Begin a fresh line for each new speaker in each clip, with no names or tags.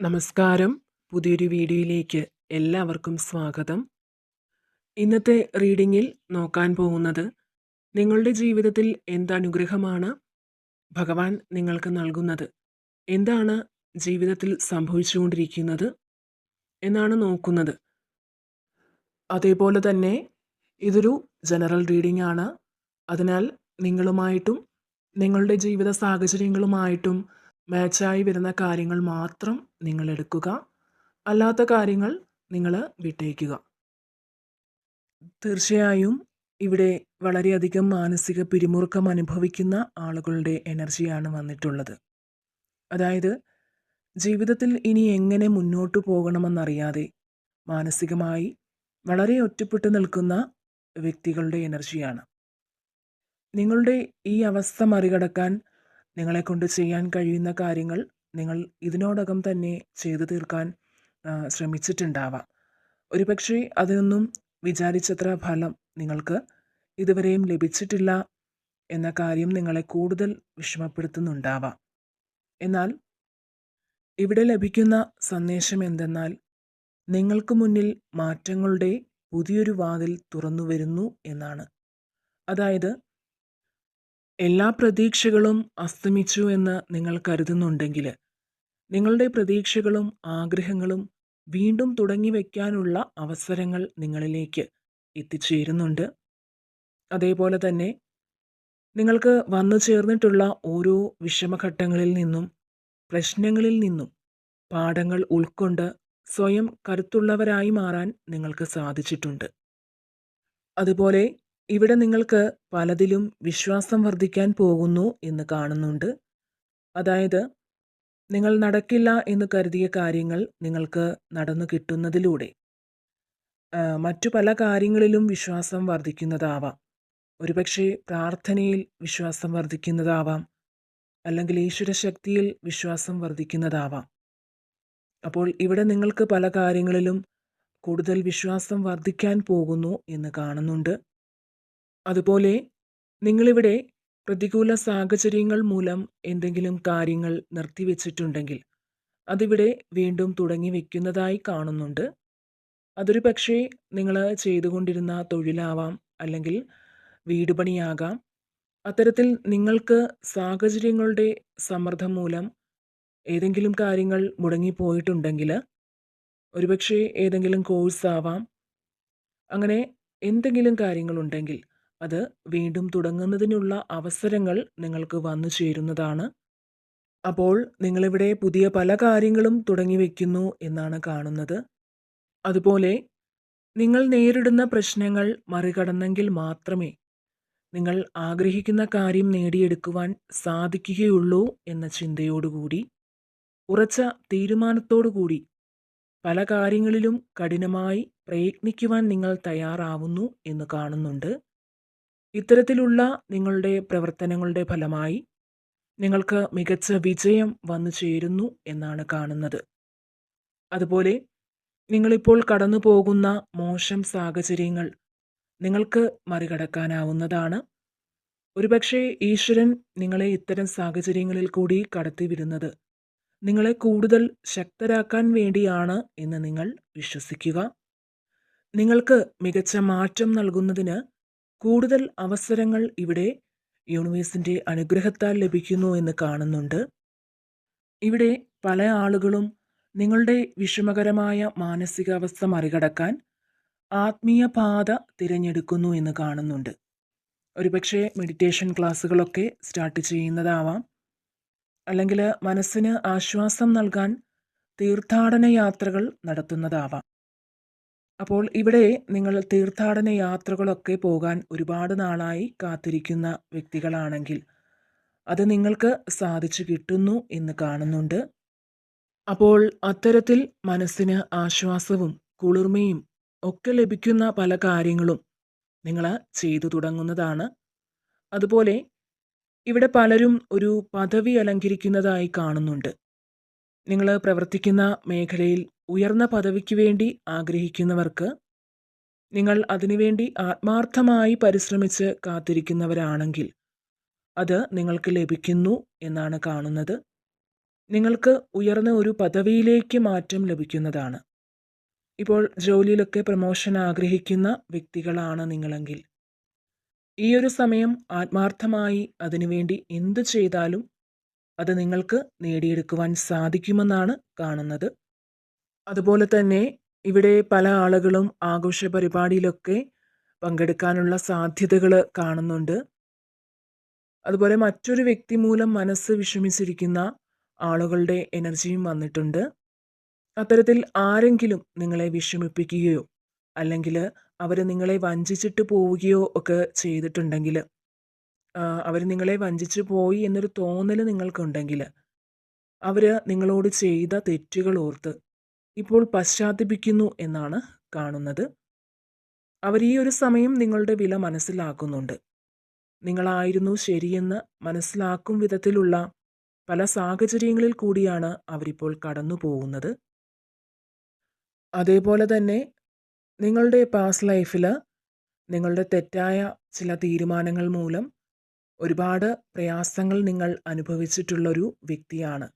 നമസ്കാരം. പുതിയൊരു വീഡിയോയിലേക്ക് എല്ലാവർക്കും സ്വാഗതം. ഇന്നത്തെ റീഡിങ്ങിൽ നോക്കാൻ പോകുന്നത് നിങ്ങളുടെ ജീവിതത്തിൽ എന്തനുഗ്രഹമാണ് ഭഗവാൻ നിങ്ങൾക്ക് നൽകുന്നത്? എന്താണ് ജീവിതത്തിൽ സംഭവിച്ചുകൊണ്ടിരിക്കുന്നത് എന്നാണ് നോക്കുന്നത്. അതേപോലെ തന്നെ ഇതൊരു ജനറൽ റീഡിംഗ് ആണ് അതിനാൽ നിങ്ങളുമായിട്ടും നിങ്ങളുടെ ജീവിത സാഹചര്യങ്ങളുമായിട്ടും മാച്ചായി വരുന്ന കാര്യങ്ങൾ മാത്രം നിങ്ങൾ എടുക്കുക. അല്ലാത്ത കാര്യങ്ങൾ നിങ്ങൾ വിട്ടേക്കുക. തീർച്ചയായും ഇവിടെ വളരെയധികം മാനസിക പിരിമുറുക്കം അനുഭവിക്കുന്ന ആളുകളുടെ എനർജിയാണ് വന്നിട്ടുള്ളത്. അതായത് ജീവിതത്തിൽ ഇനി എങ്ങനെ മുന്നോട്ട് പോകണമെന്നറിയാതെ മാനസികമായി വളരെ ഒറ്റപ്പെട്ടു നിൽക്കുന്ന വ്യക്തികളുടെ എനർജിയാണ്. നിങ്ങളുടെ ഈ അവസ്ഥ മറികടക്കാൻ നിങ്ങളെക്കൊണ്ട് ചെയ്യാൻ കഴിയുന്ന കാര്യങ്ങൾ നിങ്ങൾ ഇതിനോടകം തന്നെ ചെയ്തു തീർക്കാൻ ശ്രമിച്ചിട്ടുണ്ടാവാം. ഒരുപക്ഷെ അതൊന്നും വിചാരിച്ചത്ര ഫലം നിങ്ങൾക്ക് ഇതുവരെയും ലഭിച്ചിട്ടില്ല എന്ന കാര്യം നിങ്ങളെ കൂടുതൽ വിഷമപ്പെടുത്തുന്നുണ്ടാവാം. എന്നാൽ ഇവിടെ ലഭിക്കുന്ന സന്ദേശം എന്തെന്നാൽ നിങ്ങൾക്ക് മുന്നിൽ മാറ്റങ്ങളുടെ പുതിയൊരു വാതിൽ തുറന്നു വരുന്നു എന്നാണ്. അതായത് എല്ലാ പ്രതീക്ഷകളും അസ്തമിച്ചു എന്ന് നിങ്ങൾ കരുതുന്നുണ്ടെങ്കിൽ നിങ്ങളുടെ പ്രതീക്ഷകളും ആഗ്രഹങ്ങളും വീണ്ടും തുടങ്ങി വയ്ക്കാനുള്ള അവസരങ്ങൾ നിങ്ങളിലേക്ക് എത്തിച്ചേരുന്നുണ്ട്. അതേപോലെ തന്നെ നിങ്ങൾക്ക് വന്നു ചേർന്നിട്ടുള്ള ഓരോ വിഷമഘട്ടങ്ങളിൽ നിന്നും പ്രശ്നങ്ങളിൽ നിന്നും പാഠങ്ങൾ ഉൾക്കൊണ്ട് സ്വയം കരുത്തുള്ളവരായി മാറാൻ നിങ്ങൾക്ക് സാധിച്ചിട്ടുണ്ട്. അതുപോലെ ഇവിടെ നിങ്ങൾക്ക് പലതിലും വിശ്വാസം വർദ്ധിക്കാൻ പോകുന്നു എന്ന് കാണുന്നുണ്ട്. അതായത് നിങ്ങൾ നടക്കില്ല എന്ന് കരുതിയ കാര്യങ്ങൾ നിങ്ങൾക്ക് നടന്നു കിട്ടുന്നതിലൂടെ. മറ്റു പല കാര്യങ്ങളിലും വിശ്വാസം വർദ്ധിക്കുന്നതാവാം. ഒരുപക്ഷെ പ്രാർത്ഥനയിൽ വിശ്വാസം വർദ്ധിക്കുന്നതാവാം. അല്ലെങ്കിൽ ഈശ്വരശക്തിയിൽ വിശ്വാസം വർദ്ധിക്കുന്നതാവാം. അപ്പോൾ ഇവിടെ നിങ്ങൾക്ക് പല കാര്യങ്ങളിലും കൂടുതൽ വിശ്വാസം വർദ്ധിക്കാൻ പോകുന്നു എന്ന് കാണുന്നുണ്ട്. അതുപോലെ നിങ്ങളിവിടെ പ്രതികൂല സാഹചര്യങ്ങൾ മൂലം എന്തെങ്കിലും കാര്യങ്ങൾ നിർത്തിവെച്ചിട്ടുണ്ടെങ്കിൽ അതിവിടെ വീണ്ടും തുടങ്ങി വയ്ക്കുന്നതായി കാണുന്നുണ്ട്. അതൊരു പക്ഷേ നിങ്ങൾ ചെയ്തുകൊണ്ടിരുന്ന തൊഴിലാവാം അല്ലെങ്കിൽ വീട് പണിയാകാം അത്തരത്തിൽ നിങ്ങൾക്ക് സാഹചര്യങ്ങളുടെ സമ്മർദ്ദം മൂലം ഏതെങ്കിലും കാര്യങ്ങൾ മുടങ്ങിപ്പോയിട്ടുണ്ടെങ്കിൽ ഒരുപക്ഷെ ഏതെങ്കിലും കോഴ്സ് ആവാം അങ്ങനെ എന്തെങ്കിലും കാര്യങ്ങളുണ്ടെങ്കിൽ അത് വീണ്ടും തുടങ്ങുന്നതിനുള്ള അവസരങ്ങൾ നിങ്ങൾക്ക് വന്നു ചേരുന്നതാണ്. അപ്പോൾ നിങ്ങളിവിടെ പുതിയ പല കാര്യങ്ങളും തുടങ്ങി വയ്ക്കുന്നു എന്നാണ് കാണുന്നത്. അതുപോലെ നിങ്ങൾ നേരിടുന്ന പ്രശ്നങ്ങൾ മറികടന്നെങ്കിൽ മാത്രമേ നിങ്ങൾ ആഗ്രഹിക്കുന്ന കാര്യം നേടിയെടുക്കുവാൻ സാധിക്കുകയുള്ളൂ എന്ന ചിന്തയോടുകൂടി ഉറച്ച തീരുമാനത്തോടുകൂടി പല കാര്യങ്ങളിലും കഠിനമായി പ്രയത്നിക്കുവാൻ നിങ്ങൾ തയ്യാറാവുന്നു എന്ന് കാണുന്നുണ്ട്. ഇത്തരത്തിലുള്ള നിങ്ങളുടെ പ്രവർത്തനങ്ങളുടെ ഫലമായി നിങ്ങൾക്ക് മികച്ച വിജയം വന്നു ചേരുന്നു എന്നാണ് കാണുന്നത്. അതുപോലെ നിങ്ങളിപ്പോൾ കടന്നു പോകുന്ന മോശം സാഹചര്യങ്ങൾ നിങ്ങൾക്ക് മറികടക്കാനാവുന്നതാണ്. ഒരുപക്ഷെ ഈശ്വരൻ നിങ്ങളെ ഇത്തരം സാഹചര്യങ്ങളിൽ കൂടി കടത്തിവിടുന്നത് നിങ്ങളെ കൂടുതൽ ശക്തരാക്കാൻ വേണ്ടിയാണ് എന്ന് നിങ്ങൾ വിശ്വസിക്കുക. നിങ്ങൾക്ക് മികച്ച മാറ്റം നൽകുന്നതിന് കൂടുതൽ അവസരങ്ങൾ ഇവിടെ യൂണിവേഴ്സിന്റെ അനുഗ്രഹത്താൽ ലഭിക്കുന്നു എന്ന് കാണുന്നുണ്ട്. ഇവിടെ പല ആളുകളും നിങ്ങളുടെ വിഷമകരമായ മാനസികാവസ്ഥ മറികടക്കാൻ ആത്മീയ പാത തിരഞ്ഞെടുക്കുന്നു എന്ന് കാണുന്നുണ്ട്. ഒരുപക്ഷെ മെഡിറ്റേഷൻ ക്ലാസ്സുകളൊക്കെ സ്റ്റാർട്ട് ചെയ്യുന്നതാവാം. അല്ലെങ്കിൽ മനസ്സിന് ആശ്വാസം നൽകാൻ തീർത്ഥാടന യാത്രകൾ നടത്തുന്നതാവാം. അപ്പോൾ ഇവിടെ നിങ്ങൾ തീർത്ഥാടന യാത്രകളൊക്കെ പോകാൻ ഒരുപാട് നാളായി കാത്തിരിക്കുന്ന വ്യക്തികളാണെങ്കിൽ അത് നിങ്ങൾക്ക് സാധിച്ചു കിട്ടുന്നു എന്ന് കാണുന്നുണ്ട്. അപ്പോൾ അത്തരത്തിൽ മനസ്സിന് ആശ്വാസവും കുളിർമയും ഒക്കെ ലഭിക്കുന്ന പല കാര്യങ്ങളും നിങ്ങൾ ചെയ്തു തുടങ്ങുന്നതാണ്. അതുപോലെ ഇവിടെ പലരും ഒരു പദവി അലങ്കരിക്കുന്നതായി കാണുന്നുണ്ട്. നിങ്ങൾ പ്രവർത്തിക്കുന്ന മേഖലയിൽ ഉയർന്ന പദവിക്ക് വേണ്ടി ആഗ്രഹിക്കുന്നവർക്ക് നിങ്ങൾ അതിനുവേണ്ടി ആത്മാർത്ഥമായി പരിശ്രമിച്ച് കാത്തിരിക്കുന്നവരാണെങ്കിൽ അത് നിങ്ങൾക്ക് ലഭിക്കുന്നു എന്നാണ് കാണുന്നത്. നിങ്ങൾക്ക് ഉയർന്ന ഒരു പദവിയിലേക്ക് മാറ്റം ലഭിക്കുന്നതാണ്. ഇപ്പോൾ ജോലിയിലൊക്കെ പ്രമോഷൻ ആഗ്രഹിക്കുന്ന വ്യക്തികളാണ് നിങ്ങളെങ്കിൽ. ഈ ഒരു സമയം ആത്മാർത്ഥമായി അതിനുവേണ്ടി എന്തു ചെയ്താലും അത് നിങ്ങൾക്ക് നേടിയെടുക്കുവാൻ സാധിക്കുമെന്നാണ് കാണുന്നത്. അതുപോലെ തന്നെ ഇവിടെ പല ആളുകളും ആഘോഷ പരിപാടിയിലൊക്കെ പങ്കെടുക്കാനുള്ള സാധ്യതകൾ കാണുന്നുണ്ട്. അതുപോലെ മറ്റൊരു വ്യക്തി മൂലം മനസ്സ് വിഷമിച്ചിരിക്കുന്ന ആളുകളുടെ എനർജിയും വന്നിട്ടുണ്ട്. അത്തരത്തിൽ ആരെങ്കിലും നിങ്ങളെ വിഷമിപ്പിക്കുകയോ അല്ലെങ്കിൽ അവർ നിങ്ങളെ വഞ്ചിച്ചിട്ട് പോവുകയോ ഒക്കെ ചെയ്തിട്ടുണ്ടെങ്കിൽ അവർ നിങ്ങളെ വഞ്ചിച്ചു പോയി എന്നൊരു തോന്നൽ നിങ്ങൾക്കുണ്ടെങ്കിൽ അവർ നിങ്ങളോട് ചെയ്ത തെറ്റുകൾ ഓർത്ത് ഇപ്പോൾ പശ്ചാത്തപിക്കുന്നു എന്നാണ് കാണുന്നത്. അവർ ഈ ഒരു സമയം നിങ്ങളുടെ വില മനസ്സിലാക്കുന്നുണ്ട്. നിങ്ങളായിരുന്നു ശരിയെന്ന് മനസ്സിലാക്കും വിധത്തിലുള്ള പല സാഹചര്യങ്ങളിൽ കൂടിയാണ് അവരിപ്പോൾ കടന്നു പോകുന്നത് അതേപോലെ തന്നെ നിങ്ങളുടെ പാസ്റ്റ് ലൈഫിൽ നിങ്ങളുടെ തെറ്റായ ചില തീരുമാനങ്ങൾ മൂലം ഒരുപാട് പ്രയാസങ്ങൾ നിങ്ങൾ അനുഭവിച്ചിട്ടുള്ളൊരു വ്യക്തിയാണ്.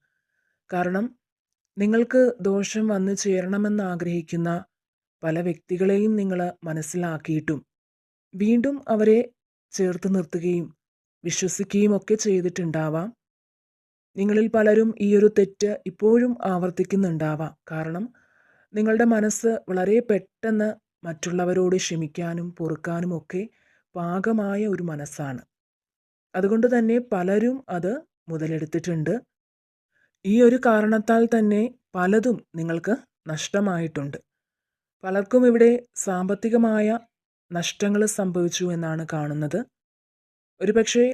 കാരണം നിങ്ങൾക്ക് ദോഷം വന്നു ചേരണമെന്ന് ആഗ്രഹിക്കുന്ന പല വ്യക്തികളെയും നിങ്ങൾ മനസ്സിലാക്കിയിട്ടും വീണ്ടും അവരെ ചേർത്ത് നിർത്തുകയും വിശ്വസിക്കുകയും ഒക്കെ ചെയ്തിട്ടുണ്ടാവാം. നിങ്ങളിൽ പലരും ഈ ഒരു തെറ്റ് ഇപ്പോഴും ആവർത്തിക്കുന്നുണ്ടാവാം. കാരണം നിങ്ങളുടെ മനസ്സ് വളരെ പെട്ടെന്ന് മറ്റുള്ളവരോട് ക്ഷമിക്കാനും പൊറുക്കാനും ഒക്കെ പാകമായ ഒരു മനസ്സാണ്. അതുകൊണ്ട് തന്നെ പലരും അത് മുതലെടുത്തിട്ടുണ്ട്. ഈ ഒരു കാരണത്താൽ തന്നെ പലതും നിങ്ങൾക്ക് നഷ്ടമായിട്ടുണ്ട്. പലർക്കും ഇവിടെ സാമ്പത്തികമായ നഷ്ടങ്ങൾ സംഭവിച്ചു എന്നാണ് കാണുന്നത്. ഒരുപക്ഷെ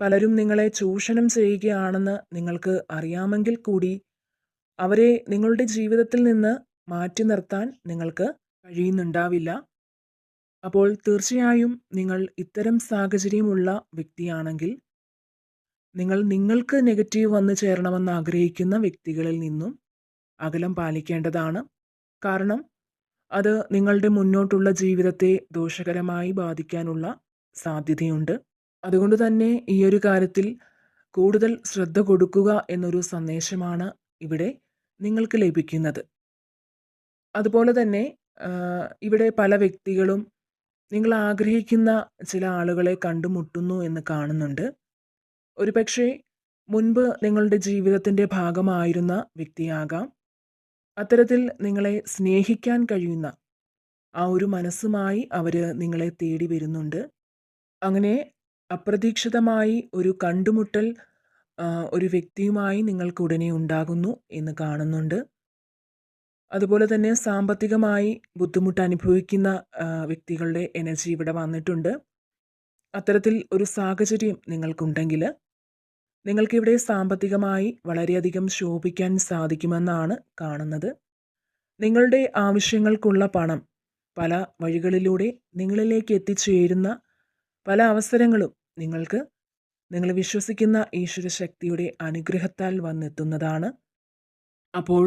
പലരും നിങ്ങളെ ചൂഷണം ചെയ്യുകയാണെന്ന് നിങ്ങൾക്ക് അറിയാമെങ്കിൽ കൂടി അവരെ നിങ്ങളുടെ ജീവിതത്തിൽ നിന്ന് മാറ്റി നിർത്താൻ നിങ്ങൾക്ക് കഴിയുന്നുണ്ടാവില്ല. അപ്പോൾ തീർച്ചയായും നിങ്ങൾ ഇത്തരം സാഹചര്യമുള്ള വ്യക്തിയാണെങ്കിൽ നിങ്ങൾ നിങ്ങൾക്ക് നെഗറ്റീവ് വന്ന് ചേരണമെന്ന് ആഗ്രഹിക്കുന്ന വ്യക്തികളിൽ നിന്നും അകലം പാലിക്കേണ്ടതാണ്. കാരണം അത് നിങ്ങളുടെ മുന്നോട്ടുള്ള ജീവിതത്തെ ദോഷകരമായി ബാധിക്കാനുള്ള സാധ്യതയുണ്ട്. അതുകൊണ്ട് തന്നെ ഈ ഒരു കാര്യത്തിൽ കൂടുതൽ ശ്രദ്ധ കൊടുക്കുക എന്നൊരു സന്ദേശമാണ് ഇവിടെ നിങ്ങൾക്ക് ലഭിക്കുന്നത്. അതുപോലെ തന്നെ ഇവിടെ പല വ്യക്തികളും നിങ്ങൾ ആഗ്രഹിക്കുന്ന ചില ആളുകളെ കണ്ടുമുട്ടുന്നു എന്ന് കാണുന്നുണ്ട്. ഒരുപക്ഷെ മുൻപ് നിങ്ങളുടെ ജീവിതത്തിന്റെ ഭാഗമായിരുന്ന വ്യക്തിയാകാം. അത്തരത്തിൽ നിങ്ങളെ സ്നേഹിക്കാൻ കഴിയുന്ന ആ ഒരു മനസ്സുമായി അവർ നിങ്ങളെ തേടി വരുന്നുണ്ട്. അങ്ങനെ അപ്രതീക്ഷിതമായി ഒരു കണ്ടുമുട്ടൽ ഒരു വ്യക്തിയുമായി നിങ്ങൾക്ക് ഉടനെ ഉണ്ടാകുന്നു എന്ന് കാണുന്നുണ്ട്. അതുപോലെ തന്നെ സാമ്പത്തികമായി ബുദ്ധിമുട്ട് അനുഭവിക്കുന്ന വ്യക്തികളുടെ എനർജി ഇവിടെ വന്നിട്ടുണ്ട്. അത്തരത്തിൽ ഒരു സാഹചര്യം നിങ്ങൾക്കുണ്ടെങ്കിൽ നിങ്ങൾക്കിവിടെ സാമ്പത്തികമായി വളരെയധികം ശോഭിക്കാൻ സാധിക്കുമെന്നാണ് കാണുന്നത്. നിങ്ങളുടെ ആവശ്യങ്ങൾക്കുള്ള പണം പല വഴികളിലൂടെ നിങ്ങളിലേക്ക് എത്തിച്ചേരുന്ന പല അവസരങ്ങളും നിങ്ങൾക്ക് നിങ്ങൾ വിശ്വസിക്കുന്ന ഈശ്വര ശക്തിയുടെ അനുഗ്രഹത്താൽ വന്നെത്തുന്നതാണ്. അപ്പോൾ